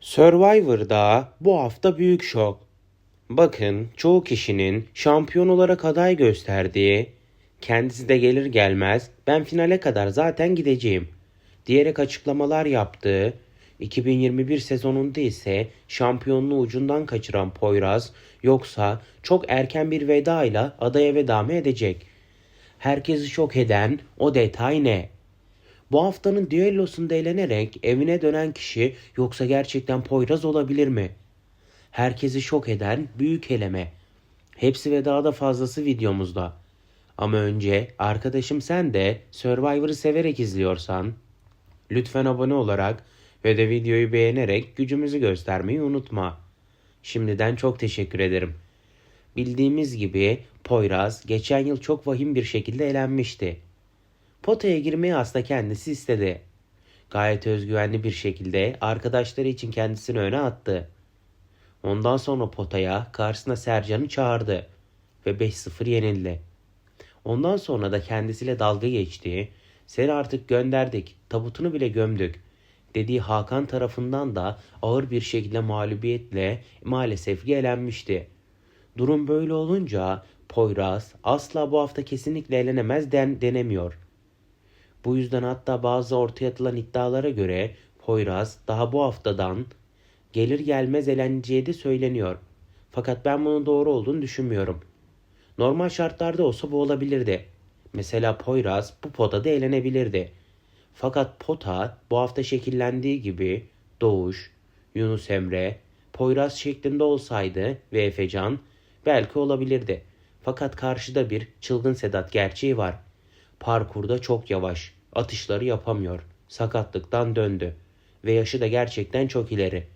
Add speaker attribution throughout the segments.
Speaker 1: Survivor'da bu hafta büyük şok. Bakın çoğu kişinin şampiyon olarak aday gösterdiği, kendisi de gelir gelmez ben finale kadar zaten gideceğim diyerek açıklamalar yaptığı, 2021 sezonunda ise şampiyonluğu ucundan kaçıran Poyraz yoksa çok erken bir veda ile adaya veda mı edecek? Herkesi şok eden o detay ne? Bu haftanın düellosunda eğlenerek evine dönen kişi yoksa gerçekten Poyraz olabilir mi? Herkesi şok eden büyük eleme. Hepsi ve daha da fazlası videomuzda. Ama önce arkadaşım sen de Survivor'ı severek izliyorsan lütfen abone olarak ve de videoyu beğenerek gücümüzü göstermeyi unutma. Şimdiden çok teşekkür ederim. Bildiğimiz gibi Poyraz geçen yıl çok vahim bir şekilde elenmişti. Potaya girmeyi aslında kendisi istedi. Gayet özgüvenli bir şekilde arkadaşları için kendisini öne attı. Ondan sonra potaya karşısına Sercan'ı çağırdı ve 5-0 yenildi. Ondan sonra da kendisiyle dalga geçtiği, seni artık gönderdik, tabutunu bile gömdük dediği Hakan tarafından da ağır bir şekilde mağlubiyetle maalesef ki elenmişti. Durum böyle olunca Poyraz asla bu hafta kesinlikle elenemez den denemiyor. Bu yüzden hatta bazı ortaya atılan iddialara göre Poyraz daha bu haftadan gelir gelmez eleneceği de söyleniyor. Fakat ben bunun doğru olduğunu düşünmüyorum. Normal şartlarda olsa bu olabilirdi. Mesela Poyraz bu potada eğlenebilirdi. Fakat pota bu hafta şekillendiği gibi Doğuş, Yunus Emre, Poyraz şeklinde olsaydı ve Efecan belki olabilirdi. Fakat karşıda bir çılgın Sedat gerçeği var. Parkurda çok yavaş, atışları yapamıyor. Sakatlıktan döndü ve yaşı da gerçekten çok ileri.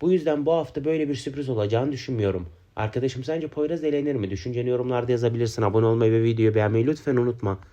Speaker 1: Bu yüzden bu hafta böyle bir sürpriz olacağını düşünmüyorum. Arkadaşım sence Poyraz eğlenir mi? Düşünceni yorumlarda yazabilirsin. Abone olmayı ve videoyu beğenmeyi lütfen unutma.